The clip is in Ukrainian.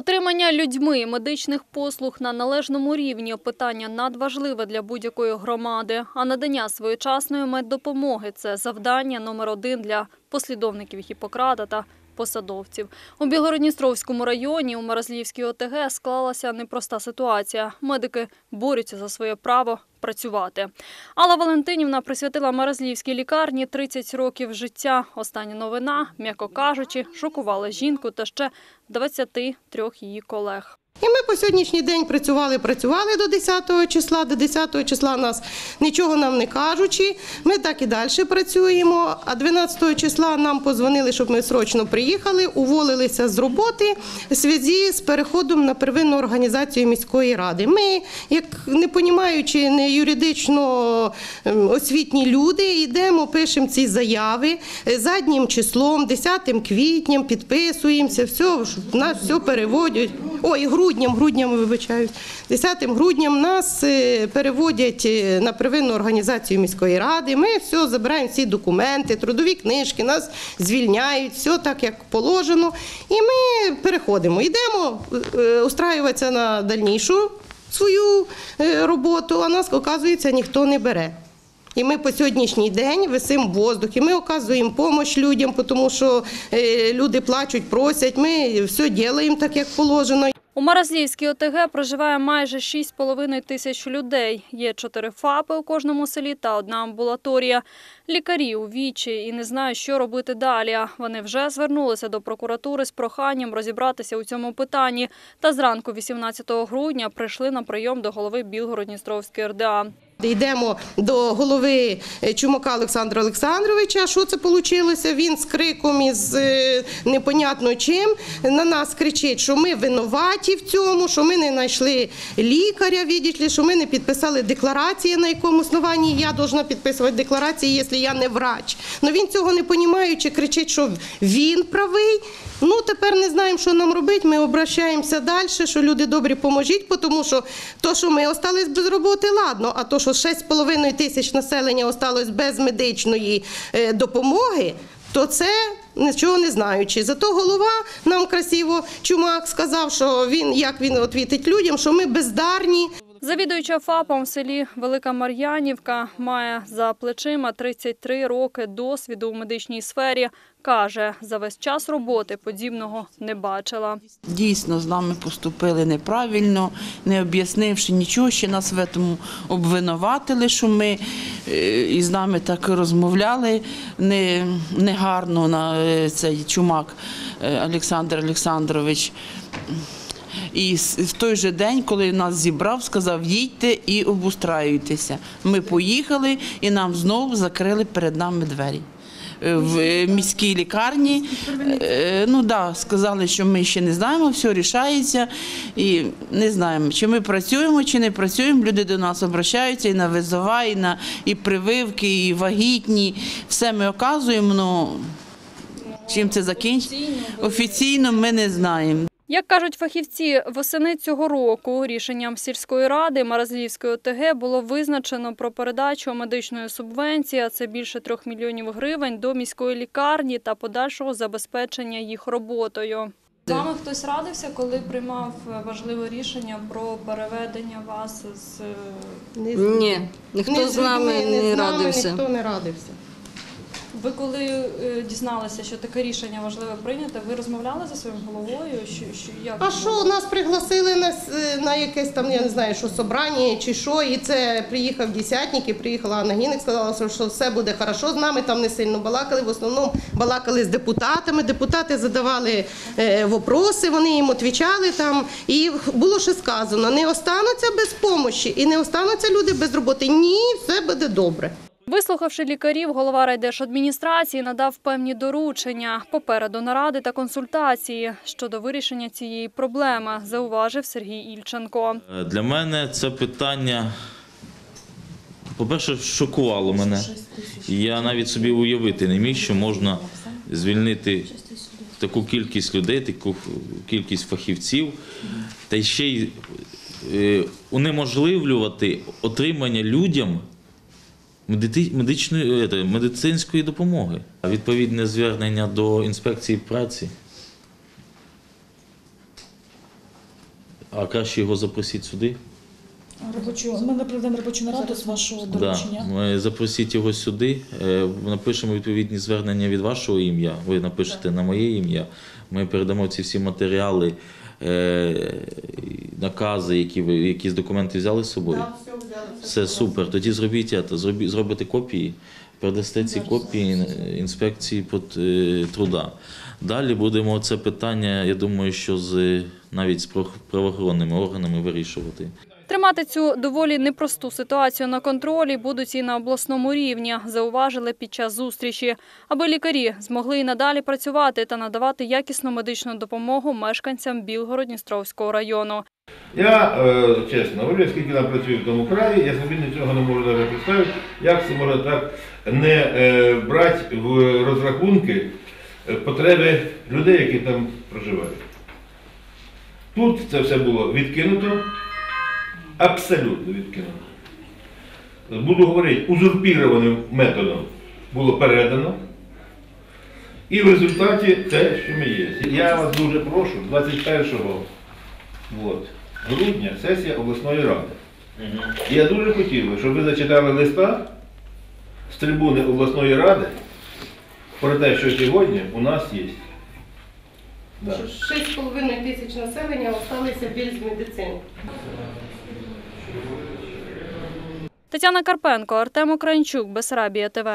Отримання людьми медичних послуг на належному рівні питання надважливе для будь-якої громади. А надання своєчасної меддопомоги це завдання номер один для послідовників Гіппократа та посадовців. У Білгородністровському районі у Маразлівській ОТГ склалася непроста ситуація. Медики борються за своє право працювати. Алла Валентинівна присвятила Маразлівській лікарні 30 років життя. Остання новина, м'яко кажучи, шокувала жінку та ще 23 її колег. І ми по сьогоднішній день працювали, працювали до 10-го числа. До 10-го числа нас нічого нам не кажучи. Ми так і далі працюємо. А 12-го числа нам позвонили, щоб ми срочно приїхали, уволилися з роботи в зв'язку з переходом на первинну організацію міської ради. Ми, як не понімаючи, не юридично ем, освітні люди, йдемо, пишемо ці заяви е, заднім числом, 10 квітням, підписуємося, все, нас все переводять. Ой, грудням, грудням, вибачаюсь. 10 грудням нас е, переводять е, на первинну організацію міської ради. Ми все забираємо всі документи, трудові книжки, нас звільняють, все так, як положено. І ми переходимо. Йдемо е, устраюватися на дальнішу свою роботу, а нас, оказується, ніхто не бере. І ми по сьогоднішній день висимо в воздухі. Ми оказуємо допомогу людям, тому що люди плачуть, просять. Ми все робимо так, як положено. У Маразлівській ОТГ проживає майже 6,5 тисяч людей. Є чотири ФАПи у кожному селі та одна амбулаторія. Лікарі у вічі і не знають, що робити далі. Вони вже звернулися до прокуратури з проханням розібратися у цьому питанні. Та зранку 18 грудня прийшли на прийом до голови Білгород-Дністровської РДА. Йдемо до голови е, Чумака Олександра Олександровича. Що це вийшло? Він з криком із е, непонятно чим на нас кричить, що ми винуваті в цьому, що ми не знайшли лікаря, видите ли, що ми не підписали декларації, на якому основанні я повинна підписувати декларації, якщо я не врач. Ну він цього не розуміючи, кричить, що він правий. Ну тепер не знаємо, що нам робити. Ми обращаємося далі, що люди добрі, поможіть, тому що то, що ми остались без роботи, ладно, а то, що 6,5 тисяч населення осталось без медичної е, допомоги, то це нічого не знаючи. Зато голова нам красиво чумак сказав, що він як він відвітить людям, що ми бездарні. Завідуюча ФАПом в селі Велика Мар'янівка має за плечима 33 роки досвіду у медичній сфері. Каже, за весь час роботи подібного не бачила. Дійсно, з нами поступили неправильно, не об'яснивши нічого, ще нас в цьому обвинуватили, що ми е, і з нами так розмовляли не, негарно на е, цей чумак е, Олександр Олександрович. І в той же день, коли нас зібрав, сказав, їдьте і обустраюйтеся. Ми поїхали і нам знову закрили перед нами двері. Е, В е, міській лікарні Е, ну да, сказали, що ми ще не знаємо, все рішається і не знаємо, чи ми працюємо, чи не працюємо. Люди до нас обращаються і на визова, і на і прививки, і вагітні. Все ми оказуємо. Ну чим це закінчиться? Офіційно ми не знаємо. Як кажуть фахівці, восени цього року рішенням сільської ради Маразлівської ОТГ було визначено про передачу медичної субвенції, а це більше трьох мільйонів гривень до міської лікарні та подальшого забезпечення їх роботою. З вами хтось радився, коли приймав важливе рішення про переведення вас з Не- Ні, ніхто з нами не радився. Ніхто не радився. Ви коли е, дізналися, що таке рішення важливе прийнято, ви розмовляли за своїм головою? Що, що як А що нас пригласили на, на якесь там, я не знаю, що собрання чи що, і це приїхав десятник, і приїхала Анна Гінник, сказала, що- що все буде хорошо з нами, там не сильно балакали. В основному балакали з депутатами. Депутати задавали е, вопроси, вони їм відповідали там. І було ще сказано: не остануться без допомоги і не остануться люди без роботи. Ні, все буде добре. Вислухавши лікарів, голова райдержадміністрації надав певні доручення. Попереду наради та консультації щодо вирішення цієї проблеми, зауважив Сергій Ільченко. Е, Для мене це питання, по-перше, шокувало мене. Я навіть собі уявити не міг, що можна звільнити таку кількість людей, таку кількість фахівців, та ще й е, унеможливлювати отримання людям медичної, е, медицинської допомоги. Відповідне звернення до інспекції праці А краще його запросіть сюди. Робочу, ми не проведемо робочу нараду з вашого Да. доручення. Ми запросіть його сюди. е, Напишемо відповідні звернення від вашого ім'я. Ви напишете на моє ім'я. Ми передамо ці всі матеріали, е, накази, які ви якісь документи взяли з собою. Все супер. Тоді зробіть зробите копії, передасте ці копії інспекції е, труда. Далі будемо це питання, я думаю, що з навіть з прав- правоохоронними органами вирішувати. Тримати цю доволі непросту ситуацію на контролі будуть і на обласному рівні, зауважили під час зустрічі, аби лікарі змогли і надалі працювати та надавати якісну медичну допомогу мешканцям Білгород-Дністровського району. Я е, чесно говорю, скільки нам працює в тому краї, я собі нічого не можу навіть представити, як це можна так не е, брати в розрахунки е, потреби людей, які там проживають. Тут це все було відкинуто, абсолютно відкинуто. Буду говорити, узурпірованим методом було передано. І в результаті те, що ми є. Я вас дуже прошу, 21 От. Грудня сесія обласної ради. І я дуже хотів би, щоб ви зачитали листа з трибуни обласної ради про те, що сьогодні у нас є. Да. Що 6,5 тисяч населення залишилися без медицини. Тетяна Карпенко, Артем Окранчук, Бесарабія ТВ.